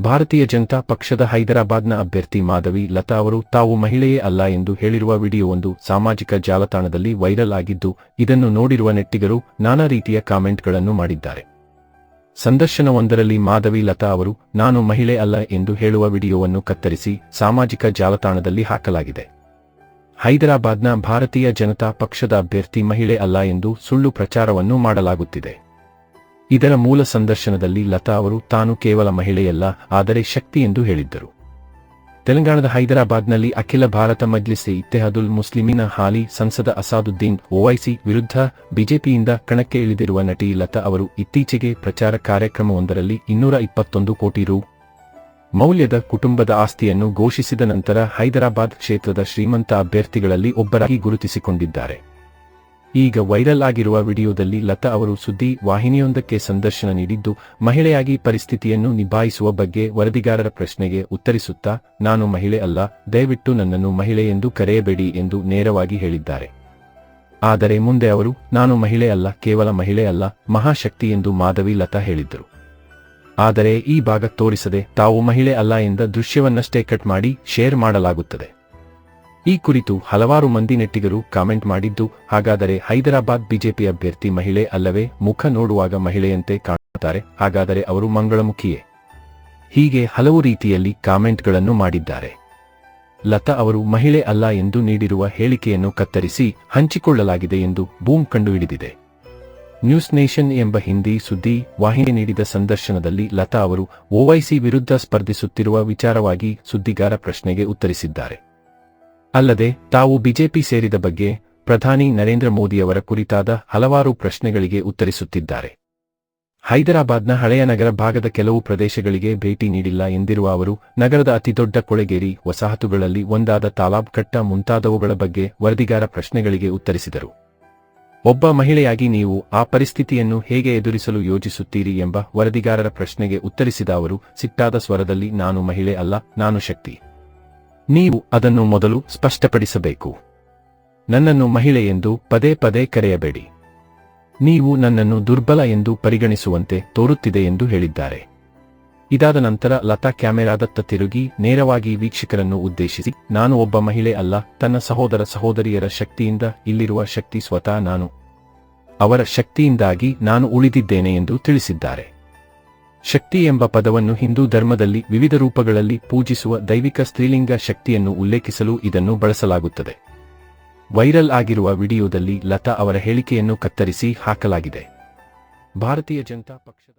ಭಾರತೀಯ ಜನತಾ ಪಕ್ಷದ ಹೈದರಾಬಾದ್ನ ಅಭ್ಯರ್ಥಿ ಮಾಧವಿ ಲತಾ ಅವರು ತಾವು ಮಹಿಳೆಯೇ ಅಲ್ಲ ಎಂದು ಹೇಳಿರುವ ವಿಡಿಯೋವೊಂದು ಸಾಮಾಜಿಕ ಜಾಲತಾಣದಲ್ಲಿ ವೈರಲ್ ಆಗಿದ್ದು, ಇದನ್ನು ನೋಡಿರುವ ನೆಟ್ಟಿಗರು ನಾನಾ ರೀತಿಯ ಕಾಮೆಂಟ್ಗಳನ್ನು ಮಾಡಿದ್ದಾರೆ. ಸಂದರ್ಶನವೊಂದರಲ್ಲಿ ಮಾಧವಿ ಲತಾ ಅವರು, ನಾನು ಮಹಿಳೆ ಅಲ್ಲ ಎಂದು ಹೇಳುವ ವಿಡಿಯೋವನ್ನು ಕತ್ತರಿಸಿ ಸಾಮಾಜಿಕ ಜಾಲತಾಣದಲ್ಲಿ ಹಾಕಲಾಗಿದೆ. ಹೈದರಾಬಾದ್ನ ಭಾರತೀಯ ಜನತಾ ಪಕ್ಷದ ಅಭ್ಯರ್ಥಿ ಮಹಿಳೆ ಅಲ್ಲ ಎಂದು ಸುಳ್ಳು ಪ್ರಚಾರವನ್ನು ಮಾಡಲಾಗುತ್ತಿದೆ. ಇದರ ಮೂಲ ಸಂದರ್ಶನದಲ್ಲಿ ಲತಾ ಅವರು, ತಾನು ಕೇವಲ ಮಹಿಳೆಯಲ್ಲ, ಆದರೆ ಶಕ್ತಿ ಎಂದು ಹೇಳಿದ್ದರು. ತೆಲಂಗಾಣದ ಹೈದರಾಬಾದ್ನಲ್ಲಿ ಅಖಿಲ ಭಾರತ ಮಜ್ಲಿಸಿ ಇತ್ತೆಹದುಲ್ ಮುಸ್ಲಿಮಿನ ಹಾಲಿ ಸಂಸದ ಅಸಾದುದ್ದೀನ್ ಓವೈಸಿ ವಿರುದ್ಧ ಬಿಜೆಪಿಯಿಂದ ಕಣಕ್ಕೆ ಇಳಿದಿರುವ ನಟಿ ಲತಾ ಅವರು ಇತ್ತೀಚೆಗೆ ಪ್ರಚಾರ ಕಾರ್ಯಕ್ರಮವೊಂದರಲ್ಲಿ ಇನ್ನೂರ ಇಪ್ಪತ್ತೊಂದು ಕೋಟಿ ರು. ಮೌಲ್ಯದ ಕುಟುಂಬದ ಆಸ್ತಿಯನ್ನು ಘೋಷಿಸಿದ ನಂತರ ಹೈದರಾಬಾದ್ ಕ್ಷೇತ್ರದ ಶ್ರೀಮಂತ ಅಭ್ಯರ್ಥಿಗಳಲ್ಲಿ ಒಬ್ಬರಾಗಿ ಗುರುತಿಸಿಕೊಂಡಿದ್ದಾರೆ. ಈಗ ವೈರಲ್ ಆಗಿರುವ ವಿಡಿಯೋದಲ್ಲಿ ಲತಾ ಅವರು ಸುದ್ದಿ ವಾಹಿನಿಯೊಂದಕ್ಕೆ ಸಂದರ್ಶನ ನೀಡಿದ್ದು, ಮಹಿಳೆಯಾಗಿ ಪರಿಸ್ಥಿತಿಯನ್ನು ನಿಭಾಯಿಸುವ ಬಗ್ಗೆ ವರದಿಗಾರರ ಪ್ರಶ್ನೆಗೆ ಉತ್ತರಿಸುತ್ತಾ, ನಾನು ಮಹಿಳೆ ಅಲ್ಲ, ದಯವಿಟ್ಟು ನನ್ನನ್ನು ಮಹಿಳೆ ಎಂದು ಕರೆಯಬೇಡಿ ಎಂದು ನೇರವಾಗಿ ಹೇಳಿದ್ದಾರೆ. ಆದರೆ ಮುಂದೆ ಅವರು, ನಾನು ಮಹಿಳೆ ಅಲ್ಲ, ಕೇವಲ ಮಹಿಳೆ ಅಲ್ಲ, ಮಹಾಶಕ್ತಿ ಎಂದು ಮಾಧವಿ ಲತಾ ಹೇಳಿದ್ದರು. ಆದರೆ ಈ ಭಾಗ ತೋರಿಸದೆ ತಾವು ಮಹಿಳೆ ಅಲ್ಲ ಎಂದ ದೃಶ್ಯವನ್ನಷ್ಟೇ ಕಟ್ ಮಾಡಿ, ಶೇರ್ ಮಾಡಲಾಗುತ್ತದೆ. ಈ ಕುರಿತು ಹಲವಾರು ಮಂದಿ ನೆಟ್ಟಿಗರು ಕಾಮೆಂಟ್ ಮಾಡಿದ್ದು, ಹಾಗಾದರೆ ಹೈದರಾಬಾದ್ ಬಿಜೆಪಿ ಅಭ್ಯರ್ಥಿ ಮಹಿಳೆ ಅಲ್ಲವೇ ಮುಖ ನೋಡುವಾಗ ಮಹಿಳೆಯಂತೆ ಕಾಣುತ್ತಾರೆ, ಹಾಗಾದರೆ ಅವರು ಮಂಗಳಮುಖಿಯೇ? ಹೀಗೆ ಹಲವು ರೀತಿಯಲ್ಲಿ ಕಾಮೆಂಟ್ಗಳನ್ನು ಮಾಡಿದ್ದಾರೆ. ಲತಾ ಅವರು ಮಹಿಳೆ ಅಲ್ಲ ಎಂದು ನೀಡಿರುವ ಹೇಳಿಕೆಯನ್ನು ಕತ್ತರಿಸಿ ಹಂಚಿಕೊಳ್ಳಲಾಗಿದೆ ಎಂದು ಬೂಮ್ ಕಂಡುಹಿಡಿದಿದೆ. ನ್ಯೂಸ್ ನೇಷನ್ ಎಂಬ ಹಿಂದಿ ಸುದ್ದಿ ವಾಹಿನಿ ನೀಡಿದ ಸಂದರ್ಶನದಲ್ಲಿ ಲತಾ ಅವರು ಓವೈಸಿ ವಿರುದ್ಧ ಸ್ಪರ್ಧಿಸುತ್ತಿರುವ ವಿಚಾರವಾಗಿ ಸುದ್ದಿಗಾರ ಪ್ರಶ್ನೆಗೆ ಉತ್ತರಿಸಿದ್ದಾರೆ. ಅಲ್ಲದೆ, ತಾವು ಬಿಜೆಪಿ ಸೇರಿದ ಬಗ್ಗೆ ಪ್ರಧಾನಿ ನರೇಂದ್ರ ಮೋದಿಯವರ ಕುರಿತಾದ ಹಲವಾರು ಪ್ರಶ್ನೆಗಳಿಗೆ ಉತ್ತರಿಸುತ್ತಿದ್ದಾರೆ. ಹೈದರಾಬಾದ್ನ ಹಳೆಯ ನಗರ ಭಾಗದ ಕೆಲವು ಪ್ರದೇಶಗಳಿಗೆ ಭೇಟಿ ನೀಡಿಲ್ಲ ಎಂದಿರುವ ಅವರು, ನಗರದ ಅತಿದೊಡ್ಡ ಕೊಳೆಗೇರಿ, ವಸಾಹತುಗಳಲ್ಲಿ ಒಂದಾದ ತಾಲಾಬ್ ಕಟ್ಟ ಮುಂತಾದವುಗಳ ಬಗ್ಗೆ ವರದಿಗಾರ ಪ್ರಶ್ನೆಗಳಿಗೆ ಉತ್ತರಿಸಿದರು. ಒಬ್ಬ ಮಹಿಳೆಯಾಗಿ ನೀವು ಆ ಪರಿಸ್ಥಿತಿಯನ್ನು ಹೇಗೆ ಎದುರಿಸಲು ಯೋಜಿಸುತ್ತೀರಿ ಎಂಬ ವರದಿಗಾರರ ಪ್ರಶ್ನೆಗೆ ಉತ್ತರಿಸಿದ ಅವರು, ಸಿಟ್ಟಾದ ಸ್ವರದಲ್ಲಿ, ನಾನು ಮಹಿಳೆ ಅಲ್ಲ, ನಾನು ಶಕ್ತಿ. ನೀವು ಅದನ್ನು ಮೊದಲು ಸ್ಪಷ್ಟಪಡಿಸಬೇಕು. ನನ್ನನ್ನು ಮಹಿಳೆ ಎಂದು ಪದೇ ಪದೇ ಕರೆಯಬೇಡಿ. ನೀವು ನನ್ನನ್ನು ದುರ್ಬಲ ಎಂದು ಪರಿಗಣಿಸುವಂತೆ ತೋರುತ್ತಿದೆ ಎಂದು ಹೇಳಿದ್ದಾರೆ. ಇದಾದ ನಂತರ ಲತಾ ಕ್ಯಾಮೆರಾದತ್ತ ತಿರುಗಿ ನೇರವಾಗಿ ವೀಕ್ಷಕರನ್ನು ಉದ್ದೇಶಿಸಿ, ನಾನು ಒಬ್ಬ ಮಹಿಳೆ ಅಲ್ಲ, ತನ್ನ ಸಹೋದರ ಸಹೋದರಿಯರ ಶಕ್ತಿಯಿಂದ ಇಲ್ಲಿರುವ ಶಕ್ತಿ ಸ್ವತಃ ನಾನು. ಅವರ ಶಕ್ತಿಯಿಂದಾಗಿ ನಾನು ಉಳಿದಿದ್ದೇನೆ ಎಂದು ತಿಳಿಸಿದ್ದಾರೆ. ಶಕ್ತಿ ಎಂಬ ಪದವನ್ನು ಹಿಂದೂ ಧರ್ಮದಲ್ಲಿ ವಿವಿಧ ರೂಪಗಳಲ್ಲಿ ಪೂಜಿಸುವ ದೈವಿಕ ಸ್ತ್ರೀಲಿಂಗ ಶಕ್ತಿಯನ್ನು ಉಲ್ಲೇಖಿಸಲು ಇದನ್ನು ಬಳಸಲಾಗುತ್ತದೆ. ವೈರಲ್ ಆಗಿರುವ ವಿಡಿಯೋದಲ್ಲಿ ಲತಾ ಅವರ ಹೇಳಿಕೆಯನ್ನು ಕತ್ತರಿಸಿ ಹಾಕಲಾಗಿದೆ. ಭಾರತೀಯ ಜನತಾ ಪಕ್ಷದ